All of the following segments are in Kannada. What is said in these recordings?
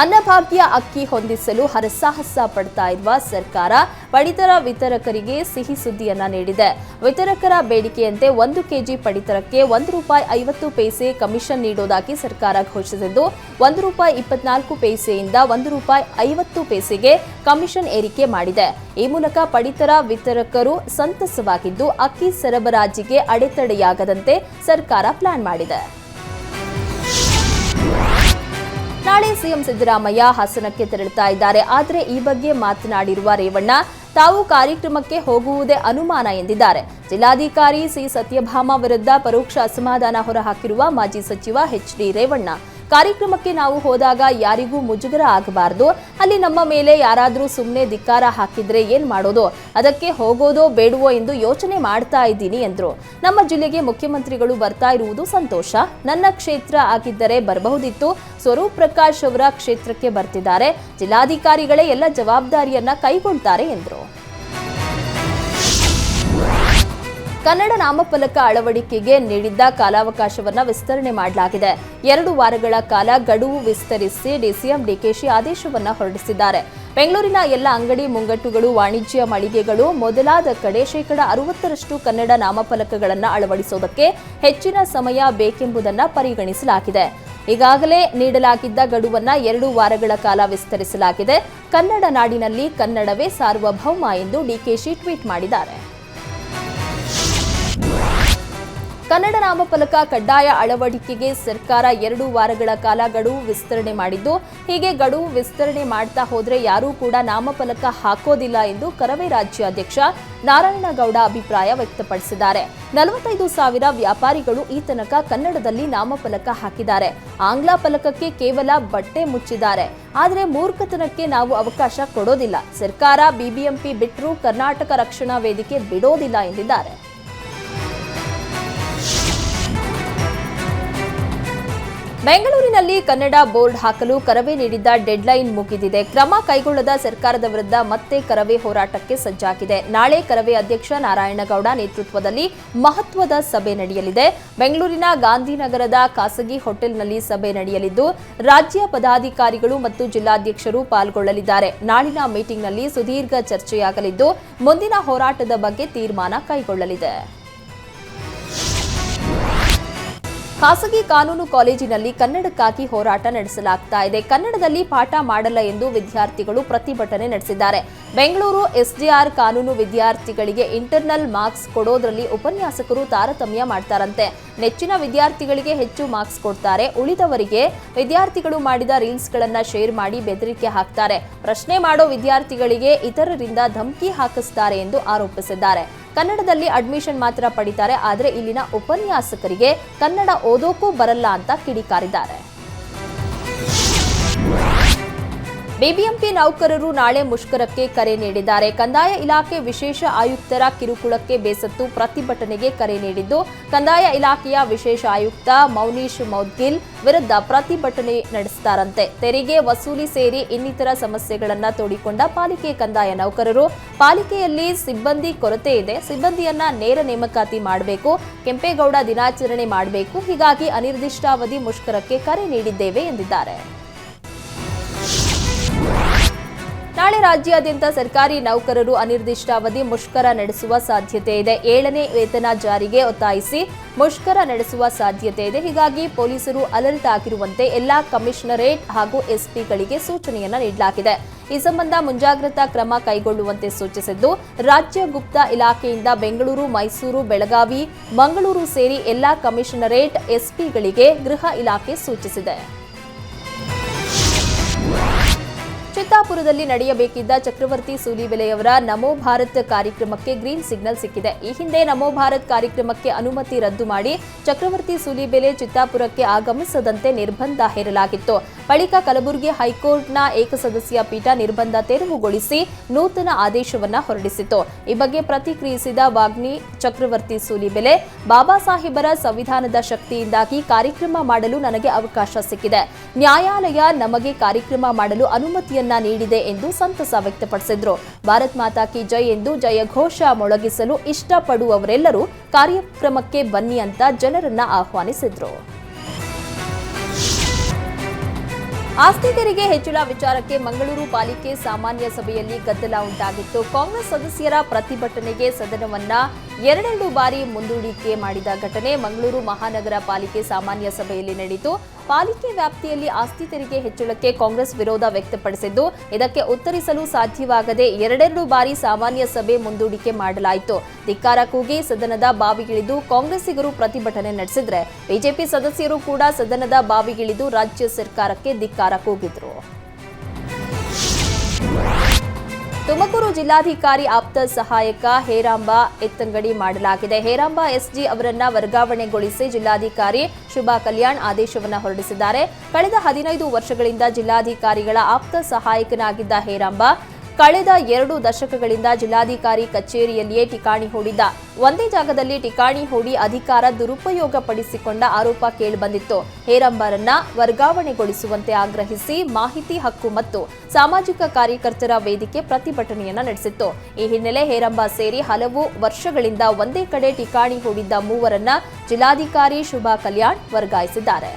ಅನ್ನಭಾಗ್ಯ ಅಕ್ಕಿ ಹೊಂದಿಸಲು ಹರಸಾಹಸ ಪಡ್ತಾ ಇರುವ ಸರ್ಕಾರ ಪಡಿತರ ವಿತರಕರಿಗೆ ಸಿಹಿ ಸುದ್ದಿಯನ್ನ ನೀಡಿದೆ. ವಿತರಕರ ಬೇಡಿಕೆಯಂತೆ ಒಂದು ಕೆಜಿ ಪಡಿತರಕ್ಕೆ ಒಂದು ರೂಪಾಯಿ ಐವತ್ತು ಪೈಸೆ ಕಮಿಷನ್ ನೀಡೋದಾಗಿ ಸರ್ಕಾರ ಘೋಷಿಸಿದ್ದು, ಒಂದು ರೂಪಾಯಿ ಇಪ್ಪತ್ನಾಲ್ಕು ಪೈಸೆಯಿಂದ ಒಂದು ರೂಪಾಯಿ ಐವತ್ತು ಪೈಸೆಗೆ ಕಮಿಷನ್ ಏರಿಕೆ ಮಾಡಿದೆ. ಈ ಮೂಲಕ ಪಡಿತರ ವಿತರಕರು ಸಂತಸವಾಗಿದ್ದು, ಅಕ್ಕಿ ಸರಬರಾಜಿಗೆ ಅಡೆತಡೆಯಾಗದಂತೆ ಸರ್ಕಾರ ಪ್ಲಾನ್ ಮಾಡಿದೆ. ನಾಳೆ ಸಿಎಂ ಸಿದ್ದರಾಮಯ್ಯ ಹಾಸನಕ್ಕೆ ತೆರಳುತ್ತಾ ಇದ್ದಾರೆ. ಆದರೆ ಈ ಬಗ್ಗೆ ಮಾತನಾಡಿರುವ ರೇವಣ್ಣ, ತಾವು ಕಾರ್ಯಕ್ರಮಕ್ಕೆ ಹೋಗುವುದೇ ಅನುಮಾನ ಎಂದಿದ್ದಾರೆ. ಜಿಲ್ಲಾಧಿಕಾರಿ ಸಿ ಸತ್ಯಭಾಮ ವಿರುದ್ಧ ಪರೋಕ್ಷ ಅಸಮಾಧಾನ ಹೊರಹಾಕಿರುವ ಮಾಜಿ ಸಚಿವ ಎಚ್ ಡಿ ರೇವಣ್ಣ. ಕಾರ್ಯಕ್ರಮಕ್ಕೆ ನಾವು ಹೋದಾಗ ಯಾರಿಗೂ ಮುಜುಗರ ಆಗಬಾರದು. ಅಲ್ಲಿ ನಮ್ಮ ಮೇಲೆ ಯಾರಾದರೂ ಸುಮ್ಮನೆ ಧಿಕ್ಕಾರ ಹಾಕಿದ್ರೆ ಏನ್ ಮಾಡೋದು? ಅದಕ್ಕೆ ಹೋಗೋದೋ ಬೇಡವೋ ಎಂದು ಯೋಚನೆ ಮಾಡ್ತಾ ಇದ್ದೀನಿ ಎಂದರು. ನಮ್ಮ ಜಿಲ್ಲೆಗೆ ಮುಖ್ಯಮಂತ್ರಿಗಳು ಬರ್ತಾ ಇರುವುದು ಸಂತೋಷ. ನನ್ನ ಕ್ಷೇತ್ರ ಆಗಿದ್ದರೆ ಬರಬಹುದಿತ್ತು. ಸ್ವರೂಪ್ ಪ್ರಕಾಶ್ ಅವರ ಕ್ಷೇತ್ರಕ್ಕೆ ಬರ್ತಿದ್ದಾರೆ. ಜಿಲ್ಲಾಧಿಕಾರಿಗಳೇ ಎಲ್ಲ ಜವಾಬ್ದಾರಿಯನ್ನ ಕೈಗೊಳ್ತಾರೆ ಎಂದರು. ಕನ್ನಡ ನಾಮಫಲಕ ಅಳವಡಿಕೆಗೆ ನೀಡಿದ್ದ ಕಾಲಾವಕಾಶವನ್ನು ವಿಸ್ತರಣೆ ಮಾಡಲಾಗಿದೆ. ಎರಡು ವಾರಗಳ ಕಾಲ ಗಡುವು ವಿಸ್ತರಿಸಿ ಡಿಸಿಎಂ ಡಿಕೆಶಿ ಆದೇಶವನ್ನು ಹೊರಡಿಸಿದ್ದಾರೆ. ಬೆಂಗಳೂರಿನ ಎಲ್ಲ ಅಂಗಡಿ ಮುಂಗಟ್ಟುಗಳು, ವಾಣಿಜ್ಯ ಮಳಿಗೆಗಳು, ಮೊದಲಾದ ಕಡೆ ಶೇಕಡ ಅರವತ್ತರಷ್ಟು ಕನ್ನಡ ನಾಮಫಲಕಗಳನ್ನು ಅಳವಡಿಸುವುದಕ್ಕೆ ಹೆಚ್ಚಿನ ಸಮಯ ಬೇಕೆಂಬುದನ್ನು ಪರಿಗಣಿಸಲಾಗಿದೆ. ಈಗಾಗಲೇ ನೀಡಲಾಗಿದ್ದ ಗಡುವನ್ನು ಎರಡು ವಾರಗಳ ಕಾಲ ವಿಸ್ತರಿಸಲಾಗಿದೆ. ಕನ್ನಡ ನಾಡಿನಲ್ಲಿ ಕನ್ನಡವೇ ಸಾರ್ವಭೌಮ ಎಂದು ಡಿಕೆಶಿ ಟ್ವೀಟ್ ಮಾಡಿದ್ದಾರೆ. ಕನ್ನಡ ನಾಮಫಲಕ ಕಡ್ಡಾಯ ಅಳವಡಿಕೆಗೆ ಸರ್ಕಾರ ಎರಡು ವಾರಗಳ ಕಾಲ ಗಡುವು ವಿಸ್ತರಣೆ ಮಾಡಿದ್ದು, ಹೀಗೆ ಗಡುವು ವಿಸ್ತರಣೆ ಮಾಡ್ತಾ ಹೋದರೆ ಯಾರೂ ಕೂಡ ನಾಮಫಲಕ ಹಾಕೋದಿಲ್ಲ ಎಂದು ಕರವೇ ರಾಜ್ಯಾಧ್ಯಕ್ಷ ನಾರಾಯಣಗೌಡ ಅಭಿಪ್ರಾಯ ವ್ಯಕ್ತಪಡಿಸಿದ್ದಾರೆ. ನಲವತ್ತೈದು ಸಾವಿರ ವ್ಯಾಪಾರಿಗಳು ಈ ತನಕ ಕನ್ನಡದಲ್ಲಿ ನಾಮಫಲಕ ಹಾಕಿದ್ದಾರೆ. ಆಂಗ್ಲ ಫಲಕಕ್ಕೆ ಕೇವಲ ಬಟ್ಟೆ ಮುಚ್ಚಿದ್ದಾರೆ. ಆದರೆ ಮೂರ್ಖತನಕ್ಕೆ ನಾವು ಅವಕಾಶ ಕೊಡೋದಿಲ್ಲ. ಸರ್ಕಾರ ಬಿಬಿಎಂಪಿ ಬಿಟ್ಟರೂ ಕರ್ನಾಟಕ ರಕ್ಷಣಾ ವೇದಿಕೆ ಬಿಡೋದಿಲ್ಲ ಎಂದಿದ್ದಾರೆ. ಬೆಂಗಳೂರಿನಲ್ಲಿ ಕನ್ನಡ ಬೋರ್ಡ್ ಹಾಕಲು ಕರವೇ ನೀಡಿದ್ದ ಡೆಡ್ಲೈನ್ ಮುಗಿದಿದೆ. ಕ್ರಮ ಕೈಗೊಳ್ಳದ ಸರ್ಕಾರದ ವಿರುದ್ಧ ಮತ್ತೆ ಕರವೇ ಹೋರಾಟಕ್ಕೆ ಸಜ್ಜಾಗಿದೆ. ನಾಳೆ ಕರವೇ ಅಧ್ಯಕ್ಷ ನಾರಾಯಣಗೌಡ ನೇತೃತ್ವದಲ್ಲಿ ಮಹತ್ವದ ಸಭೆ ನಡೆಯಲಿದೆ. ಬೆಂಗಳೂರಿನ ಗಾಂಧಿನಗರದ ಖಾಸಗಿ ಹೋಟೆಲ್ನಲ್ಲಿ ಸಭೆ ನಡೆಯಲಿದ್ದು, ರಾಜ್ಯ ಪದಾಧಿಕಾರಿಗಳು ಮತ್ತು ಜಿಲ್ಲಾಧ್ಯಕ್ಷರು ಪಾಲ್ಗೊಳ್ಳಲಿದ್ದಾರೆ. ನಾಳಿನ ಮೀಟಿಂಗ್ನಲ್ಲಿ ಸುದೀರ್ಘ ಚರ್ಚೆಯಾಗಲಿದ್ದು, ಮುಂದಿನ ಹೋರಾಟದ ಬಗ್ಗೆ ತೀರ್ಮಾನ ಕೈಗೊಳ್ಳಲಿದೆ. ಖಾಸಗಿ ಕಾನೂನು ಕಾಲೇಜಿನಲ್ಲಿ ಕನ್ನಡಕ್ಕಾಗಿ ಹೋರಾಟ ನಡೆಸಲಾಗ್ತಾ ಇದೆ. ಕನ್ನಡದಲ್ಲಿ ಪಾಠ ಮಾಡಲ್ಲ ಎಂದು ವಿದ್ಯಾರ್ಥಿಗಳು ಪ್ರತಿಭಟನೆ ನಡೆಸಿದ್ದಾರೆ. ಬೆಂಗಳೂರು ಎಸ್ಡಿಆರ್ ಕಾನೂನು ವಿದ್ಯಾರ್ಥಿಗಳಿಗೆ ಇಂಟರ್ನಲ್ ಮಾರ್ಕ್ಸ್ ಕೊಡೋದ್ರಲ್ಲಿ ಉಪನ್ಯಾಸಕರು ತಾರತಮ್ಯ ಮಾಡ್ತಾರಂತೆ. ನೆಚ್ಚಿನ ವಿದ್ಯಾರ್ಥಿಗಳಿಗೆ ಹೆಚ್ಚು ಮಾರ್ಕ್ಸ್ ಕೊಡ್ತಾರೆ. ಉಳಿದವರಿಗೆ ವಿದ್ಯಾರ್ಥಿಗಳು ಮಾಡಿದ ರೀಲ್ಸ್ಗಳನ್ನು ಶೇರ್ ಮಾಡಿ ಬೆದರಿಕೆ ಹಾಕ್ತಾರೆ. ಪ್ರಶ್ನೆ ಮಾಡೋ ವಿದ್ಯಾರ್ಥಿಗಳಿಗೆ ಇತರರಿಂದ ಧಮಕಿ ಹಾಕಿಸ್ತಾರೆ ಎಂದು ಆರೋಪಿಸಿದ್ದಾರೆ. ಕನ್ನಡದಲ್ಲಿ ಅಡ್ಮಿಷನ್ ಮಾತ್ರ ಪಡಿತಾರೆ ಆದರೆ ಇಲ್ಲಿನ ಉಪನ್ಯಾಸಕರಿಗೆ ಕನ್ನಡ ಓದೋಕೂ ಬರಲ್ಲ ಅಂತ ಕಿಡಿಕಾರಿದ್ದಾರೆ. ಬಿಬಿಎಂಪಿ ನೌಕರರು ನಾಳೆ ಮುಷ್ಕರಕ್ಕೆ ಕರೆ ನೀಡಿದ್ದಾರೆ. ಕಂದಾಯ ಇಲಾಖೆ ವಿಶೇಷ ಆಯುಕ್ತರ ಕಿರುಕುಳಕ್ಕೆ ಬೇಸತ್ತು ಪ್ರತಿಭಟನೆಗೆ ಕರೆ ನೀಡಿದ್ದು, ಕಂದಾಯ ಇಲಾಖೆಯ ವಿಶೇಷ ಆಯುಕ್ತ ಮೌನೀಶ್ ಮೌದ್ಗಿಲ್ ವಿರುದ್ಧ ಪ್ರತಿಭಟನೆ ನಡೆಸುತ್ತಾರಂತೆ ತೆರಿಗೆ ವಸೂಲಿ ಸೇರಿ ಇನ್ನಿತರ ಸಮಸ್ಯೆಗಳನ್ನು ತೋಡಿಕೊಂಡ ಪಾಲಿಕೆ ಕಂದಾಯ ನೌಕರರು, ಪಾಲಿಕೆಯಲ್ಲಿ ಸಿಬ್ಬಂದಿ ಕೊರತೆ ಇದೆ, ಸಿಬ್ಬಂದಿಯನ್ನ ನೇರ ನೇಮಕಾತಿ ಮಾಡಬೇಕು, ಕೆಂಪೇಗೌಡ ದಿನಾಚರಣೆ ಮಾಡಬೇಕು, ಹೀಗಾಗಿ ಅನಿರ್ದಿಷ್ಟಾವಧಿ ಮುಷ್ಕರಕ್ಕೆ ಕರೆ ನೀಡಿದ್ದೇವೆ ಎಂದಿದ್ದಾರೆ. ನಾಳೆ ರಾಜ್ಯಾದ್ಯಂತ ಸರ್ಕಾರಿ ನೌಕರರು ಅನಿರ್ದಿಷ್ಟಾವಧಿ ಮುಷ್ಕರ ನಡೆಸುವ ಸಾಧ್ಯತೆ ಇದೆ. ಏಳನೇ ವೇತನ ಜಾರಿಗೆ ಒತ್ತಾಯಿಸಿ ಮುಷ್ಕರ ನಡೆಸುವ ಸಾಧ್ಯತೆ ಇದೆ. ಹೀಗಾಗಿ ಪೊಲೀಸರು ಅಲರ್ಟ್ ಆಗಿರುವಂತೆ ಎಲ್ಲಾ ಕಮಿಷನರೇಟ್ ಹಾಗೂ ಎಸ್ಪಿಗಳಿಗೆ ಸೂಚನೆಯನ್ನು ನೀಡಲಾಗಿದೆ. ಈ ಸಂಬಂಧ ಮುಂಜಾಗ್ರತಾ ಕ್ರಮ ಕೈಗೊಳ್ಳುವಂತೆ ಸೂಚಿಸಿದ್ದು, ರಾಜ್ಯ ಗುಪ್ತ ಇಲಾಖೆಯಿಂದ ಬೆಂಗಳೂರು, ಮೈಸೂರು, ಬೆಳಗಾವಿ, ಮಂಗಳೂರು ಸೇರಿ ಎಲ್ಲಾ ಕಮಿಷನರೇಟ್ ಎಸ್ಪಿಗಳಿಗೆ ಗೃಹ ಇಲಾಖೆ ಸೂಚಿಸಿದೆ. ಚಿತ್ತಾಪುರದಲ್ಲಿ ನಡೆಯಬೇಕಿದ್ದ ಚಕ್ರವರ್ತಿ ಸೂಲಿಬೆಲೆಯವರ ನಮೋ ಭಾರತ್ ಕಾರ್ಯಕ್ರಮಕ್ಕೆ ಗ್ರೀನ್ ಸಿಗ್ನಲ್ ಸಿಕ್ಕಿದೆ. ಈ ಹಿಂದೆ ನಮೋ ಭಾರತ್ ಕಾರ್ಯಕ್ರಮಕ್ಕೆ ಅನುಮತಿ ರದ್ದು ಮಾಡಿ ಚಕ್ರವರ್ತಿ ಸೂಲಿಬೆಲೆ ಚಿತ್ತಾಪುರಕ್ಕೆ ಆಗಮಿಸದಂತೆ ನಿರ್ಬಂಧ ಹೇರಲಾಗಿತ್ತು. ಬಳಿಕ ಕಲಬುರಗಿ ಹೈಕೋರ್ಟ್ನ ಏಕಸದಸ್ಯ ಪೀಠ ನಿರ್ಬಂಧ ತೆರವುಗೊಳಿಸಿ ನೂತನ ಆದೇಶವನ್ನ ಹೊರಡಿಸಿತು ಈ ಬಗ್ಗೆ ಪ್ರತಿಕ್ರಿಯಿಸಿದ ವಾಗ್ನಿ ಚಕ್ರವರ್ತಿ ಸೂಲಿಬೆಲೆ ಬಾಬಾ ಸಾಹೇಬರ ಸಂವಿಧಾನದ ಶಕ್ತಿಯಿಂದಾಗಿ ಕಾರ್ಯಕ್ರಮ ಮಾಡಲು ನನಗೆ ಅವಕಾಶ ಸಿಕ್ಕಿದೆ. ನ್ಯಾಯಾಲಯ ನಮಗೆ ಕಾರ್ಯಕ್ರಮ ಮಾಡಲು ಅನುಮತಿಯನ್ನ ನೀಡಿದೆ ಎಂದು ಸಂತಸ ವ್ಯಕ್ತಪಡಿಸಿದ್ರು. ಭಾರತ್ ಮಾತಾ ಕಿ ಜೈ ಎಂದು ಜಯ ಘೋಷ ಮೊಳಗಿಸಲು ಇಷ್ಟಪಡುವವರೆಲ್ಲರೂ ಕಾರ್ಯಕ್ರಮಕ್ಕೆ ಬನ್ನಿ ಅಂತ ಜನರನ್ನ ಆಹ್ವಾನಿಸಿದ್ರು. ಆಸ್ತಿ ತೆರಿಗೆ ಹೆಚ್ಚಳ ವಿಚಾರಕ್ಕೆ ಮಂಗಳೂರು ಪಾಲಿಕೆ ಸಾಮಾನ್ಯ ಸಭೆಯಲ್ಲಿ ಗದ್ದಲ ಉಂಟಾಗಿತ್ತು. ಕಾಂಗ್ರೆಸ್ ಸದಸ್ಯರ ಪ್ರತಿಭಟನೆಗೆ ಸದನವನ್ನ ಎರಡೆರಡು ಬಾರಿ ಮುಂದೂಡಿಕೆ ಮಾಡಿದ ಘಟನೆ ಮಂಗಳೂರು ಮಹಾನಗರ ಪಾಲಿಕೆ ಸಾಮಾನ್ಯ ಸಭೆಯಲ್ಲಿ ನಡೆಯಿತು. ಪಾಲಿಕೆ ವ್ಯಾಪ್ತಿಯಲ್ಲಿ ಆಸ್ತಿ ತೆರಿಗೆ ಹೆಚ್ಚಳಕ್ಕೆ ಕಾಂಗ್ರೆಸ್ ವಿರೋಧ ವ್ಯಕ್ತಪಡಿಸಿದ್ದು, ಇದಕ್ಕೆ ಉತ್ತರಿಸಲು ಸಾಧ್ಯವಾಗದೆ ಎರಡೆರಡು ಬಾರಿ ಸಾಮಾನ್ಯ ಸಭೆ ಮುಂದೂಡಿಕೆ ಮಾಡಲಾಯಿತು. ಧಿಕ್ಕಾರ ಕೂಗಿ ಸದನದ ಬಾವಿಗಿಳಿದು ಕಾಂಗ್ರೆಸ್ಸಿಗರು ಪ್ರತಿಭಟನೆ ನಡೆಸಿದ್ರೆ, ಬಿಜೆಪಿ ಸದಸ್ಯರು ಕೂಡ ಸದನದ ಬಾವಿಗಿಳಿದು ರಾಜ್ಯ ಸರ್ಕಾರಕ್ಕೆ ಧಿಕ್ಕಾರ ಕೂಗಿದ್ರು. ತುಮಕೂರು ಜಿಲ್ಲಾಧಿಕಾರಿ ಆಪ್ತ ಸಹಾಯಕ ಹೇರಾಂಬ ಎತ್ತಂಗಡಿ ಮಾಡಲಾಗಿದೆ. ಹೇರಾಂಬ ಎಸ್ಜಿ ಅವರನ್ನ ವರ್ಗಾವಣೆಗೊಳಿಸಿ ಜಿಲ್ಲಾಧಿಕಾರಿ ಶುಭಾ ಕಲ್ಯಾಣ್ ಆದೇಶವನ್ನು ಹೊರಡಿಸಿದ್ದಾರೆ. ಕಳೆದ ಹದಿನೈದು ವರ್ಷಗಳಿಂದ ಜಿಲ್ಲಾಧಿಕಾರಿಗಳ ಆಪ್ತ ಸಹಾಯಕನಾಗಿದ್ದ ಹೇರಾಂಬ ಕಳೆದ ಎರಡು ದಶಕಗಳಿಂದ ಜಿಲ್ಲಾಧಿಕಾರಿ ಕಚೇರಿಯಲ್ಲಿಯೇ ಠಿಕಾಣಿ ಹೂಡಿದ್ದ. ಒಂದೇ ಜಾಗದಲ್ಲಿ ಠಿಕಾಣಿ ಹೂಡಿ ಅಧಿಕಾರ ದುರುಪಯೋಗ ಪಡಿಸಿಕೊಂಡ ಆರೋಪ ಕೇಳಿಬಂದಿತ್ತು. ಹೇರಂಬರನ್ನ ವರ್ಗಾವಣೆಗೊಳಿಸುವಂತೆ ಆಗ್ರಹಿಸಿ ಮಾಹಿತಿ, ಹಕ್ಕು ಮತ್ತು ಸಾಮಾಜಿಕ ಕಾರ್ಯಕರ್ತರ ವೇದಿಕೆ ಪ್ರತಿಭಟನೆಯನ್ನ ನಡೆಸಿತ್ತು. ಈ ಹಿನ್ನೆಲೆ ಹೇರಂಬ ಸೇರಿ ಹಲವು ವರ್ಷಗಳಿಂದ ಒಂದೇ ಕಡೆ ಠಿಕಾಣಿ ಹೂಡಿದ್ದ ಮೂವರನ್ನ ಜಿಲ್ಲಾಧಿಕಾರಿ ಶುಭಾ ಕಲ್ಯಾಣ್ ವರ್ಗಾಯಿಸಿದ್ದಾರೆ.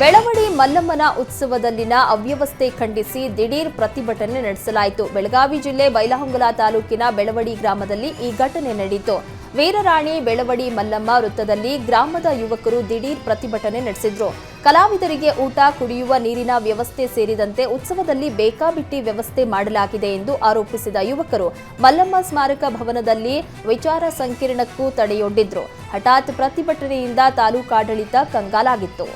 ಬೆಳವಡಿ ಮಲ್ಲಮ್ಮನ ಉತ್ಸವದಲ್ಲಿನ ಅವ್ಯವಸ್ಥೆ ಖಂಡಿಸಿ ದಿಢೀರ್ ಪ್ರತಿಭಟನೆ ನಡೆಸಲಾಯಿತು. ಬೆಳಗಾವಿ ಜಿಲ್ಲೆ ಬೈಲಹೊಂಗಲ ತಾಲೂಕಿನ ಬೆಳವಡಿ ಗ್ರಾಮದಲ್ಲಿ ಈ ಘಟನೆ ನಡೆಯಿತು. ವೀರರಾಣಿ ಬೆಳವಡಿ ಮಲ್ಲಮ್ಮ ವೃತ್ತದಲ್ಲಿ ಗ್ರಾಮದ ಯುವಕರು ದಿಢೀರ್ ಪ್ರತಿಭಟನೆ ನಡೆಸಿದ್ರು. ಕಲಾವಿದರಿಗೆ ಊಟ, ಕುಡಿಯುವ ನೀರಿನ ವ್ಯವಸ್ಥೆ ಸೇರಿದಂತೆ ಉತ್ಸವದಲ್ಲಿ ಬೇಕಾಬಿಟ್ಟಿ ವ್ಯವಸ್ಥೆ ಮಾಡಲಾಗಿದೆ ಎಂದು ಆರೋಪಿಸಿದ ಯುವಕರು ಮಲ್ಲಮ್ಮ ಸ್ಮಾರಕ ಭವನದಲ್ಲಿ ವಿಚಾರ ಸಂಕಿರಣಕ್ಕೂ ತಡೆಯೊಡ್ಡಿದ್ರು. ಹಠಾತ್ ಪ್ರತಿಭಟನೆಯಿಂದ ತಾಲೂಕಾಡಳಿತ ಕಂಗಾಲಾಗಿತ್ತು.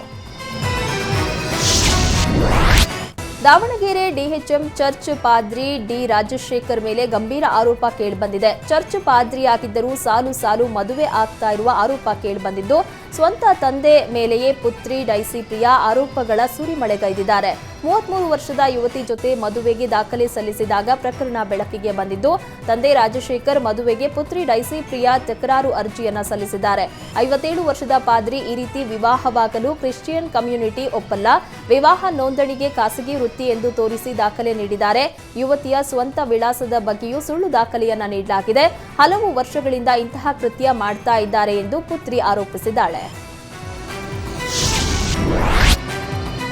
ದಾವಣಗೆರೆ ಡಿಎಚ್ಎಂ ಚರ್ಚ್ ಪಾದ್ರಿ ಡಿ ರಾಜಶೇಖರ್ ಮೇಲೆ ಗಂಭೀರ ಆರೋಪ ಕೇಳಿಬಂದಿದೆ. ಚರ್ಚ್ ಪಾದ್ರಿಯಾಗಿದ್ದರೂ ಸಾಲು ಸಾಲು ಮದುವೆ ಆಗ್ತಾ ಇರುವ ಆರೋಪ ಕೇಳಿಬಂದಿದ್ದು, ಸ್ವಂತ ತಂದೆ ಮೇಲೆಯೇ ಪುತ್ರಿ ಡೈಸಿಪಿಯ ಆರೋಪಗಳ ಸುರಿಮಳೆಗೈದಿದ್ದಾರೆ. ಮೂವತ್ಮೂರು ವರ್ಷದ ಯುವತಿ ಜೊತೆ ಮದುವೆಗೆ ದಾಖಲೆ ಸಲ್ಲಿಸಿದಾಗ ಪ್ರಕರಣ ಬೆಳಕಿಗೆ ಬಂದಿದ್ದು, ತಂದೆ ರಾಜಶೇಖರ್ ಮದುವೆಗೆ ಪುತ್ರಿ ಡೈಸಿ ಪ್ರಿಯಾ ತಕರಾರು ಅರ್ಜಿಯನ್ನ ಸಲ್ಲಿಸಿದ್ದಾರೆ. ಐವತ್ತೇಳು ವರ್ಷದ ಪಾದ್ರಿ ಈ ರೀತಿ ವಿವಾಹವಾಗಲು ಕ್ರಿಶ್ಚಿಯನ್ ಕಮ್ಯುನಿಟಿ ಒಪ್ಪಲ್ಲ. ವಿವಾಹ ನೋಂದಣಿಗೆ ಖಾಸಗಿ ವೃತ್ತಿ ಎಂದು ತೋರಿಸಿ ದಾಖಲೆ ನೀಡಿದ್ದಾರೆ. ಯುವತಿಯ ಸ್ವಂತ ವಿಳಾಸದ ಬಗ್ಗೆಯೂ ಸುಳ್ಳು ದಾಖಲೆಯನ್ನ ನೀಡಲಾಗಿದೆ. ಹಲವು ವರ್ಷಗಳಿಂದ ಇಂತಹ ಕೃತ್ಯ ಮಾಡ್ತಾ ಇದ್ದಾರೆ ಎಂದು ಪುತ್ರಿ ಆರೋಪಿಸಿದ್ದಾಳೆ.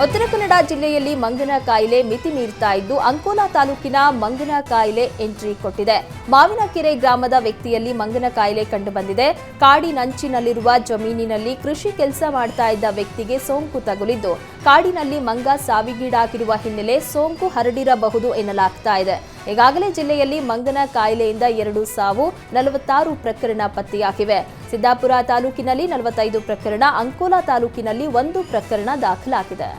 ಉತ್ತರ ಕನ್ನಡ ಜಿಲ್ಲೆಯಲ್ಲಿ ಮಂಗನ ಕಾಯಿಲೆ ಮಿತಿ ಮೀರ್ತಾ ಇದ್ದು, ಅಂಕೋಲಾ ತಾಲೂಕಿನ ಮಂಗನ ಕಾಯಿಲೆ ಎಂಟ್ರಿ ಕೊಟ್ಟಿದೆ. ಮಾವಿನಕೆರೆ ಗ್ರಾಮದ ವ್ಯಕ್ತಿಯಲ್ಲಿ ಮಂಗನ ಕಾಯಿಲೆ ಕಂಡುಬಂದಿದೆ. ಕಾಡಿನಂಚಿನಲ್ಲಿರುವ ಜಮೀನಿನಲ್ಲಿ ಕೃಷಿ ಕೆಲಸ ಮಾಡ್ತಾ ಇದ್ದ ವ್ಯಕ್ತಿಗೆ ಸೋಂಕು ತಗುಲಿದ್ದು, ಕಾಡಿನಲ್ಲಿ ಮಂಗ ಸಾವಿಗೀಡಾಗಿರುವ ಹಿನ್ನೆಲೆ ಸೋಂಕು ಹರಡಿರಬಹುದು ಎನ್ನಲಾಗ್ತಾ ಇದೆ. ಈಗಾಗಲೇ ಜಿಲ್ಲೆಯಲ್ಲಿ ಮಂಗನ ಕಾಯಿಲೆಯಿಂದ ಎರಡು ಸಾವು, ನಲವತ್ತಾರು ಪ್ರಕರಣ ಪತ್ತೆಯಾಗಿವೆ. ಸಿದ್ದಾಪುರ ತಾಲೂಕಿನಲ್ಲಿ ನಲವತ್ತೈದು ಪ್ರಕರಣ, ಅಂಕೋಲಾ ತಾಲೂಕಿನಲ್ಲಿ ಒಂದು ಪ್ರಕರಣ ದಾಖಲಾಗಿದೆ.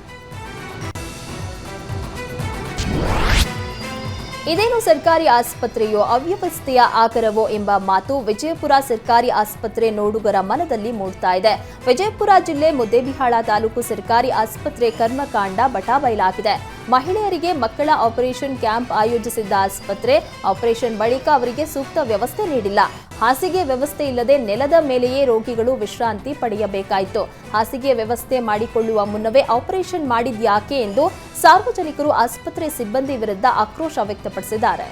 ಇದೇನು ಸರ್ಕಾರಿ ಆಸ್ಪತ್ರೆಯೋ, ಅವ್ಯವಸ್ಥೆಯ ಆಕರವೋ ಎಂಬ ಮಾತು ವಿಜಯಪುರ ಸರ್ಕಾರಿ ಆಸ್ಪತ್ರೆ ನೋಡುಗರ ಮನದಲ್ಲಿ ಮೂಡ್ತಾ ಇದೆ. ವಿಜಯಪುರ ಜಿಲ್ಲೆ ಮುದ್ದೇಬಿಹಾಳ ತಾಲೂಕು ಸರ್ಕಾರಿ ಆಸ್ಪತ್ರೆ ಕರ್ಮಕಾಂಡ ಬಟಾಬೈಲಾಗಿದೆ ಮಹಿಳೆಯರಿಗೆ ಮಕ್ಕಳ ಆಪರೇಷನ್ ಕ್ಯಾಂಪ್ ಆಯೋಜಿಸಿದ್ದ ಆಸ್ಪತ್ರೆ ಆಪರೇಷನ್ ಬಳಿಕ ಅವರಿಗೆ ಸೂಕ್ತ ವ್ಯವಸ್ಥೆ ನೀಡಿಲ್ಲ. ಹಾಸಿಗೆ ವ್ಯವಸ್ಥೆ ಇಲ್ಲದೆ ನೆಲದ ಮೇಲೆಯೇ ರೋಗಿಗಳು ವಿಶ್ರಾಂತಿ ಪಡೆಯಬೇಕಾಯಿತು. ಹಾಸಿಗೆ ವ್ಯವಸ್ಥೆ ಮಾಡಿಕೊಳ್ಳುವ ಮುನ್ನವೇ ಆಪರೇಷನ್ ಮಾಡಿದ್ಯಾಕೆ ಎಂದು ಸಾರ್ವಜನಿಕರು ಆಸ್ಪತ್ರೆ ಸಿಬ್ಬಂದಿ ವಿರುದ್ಧ ಆಕ್ರೋಶ ವ್ಯಕ್ತಪಡಿಸಿದ್ದಾರೆ.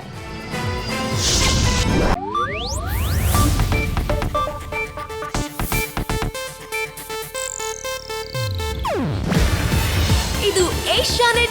ಇದು ಏಷ್ಯಾನೆಟ್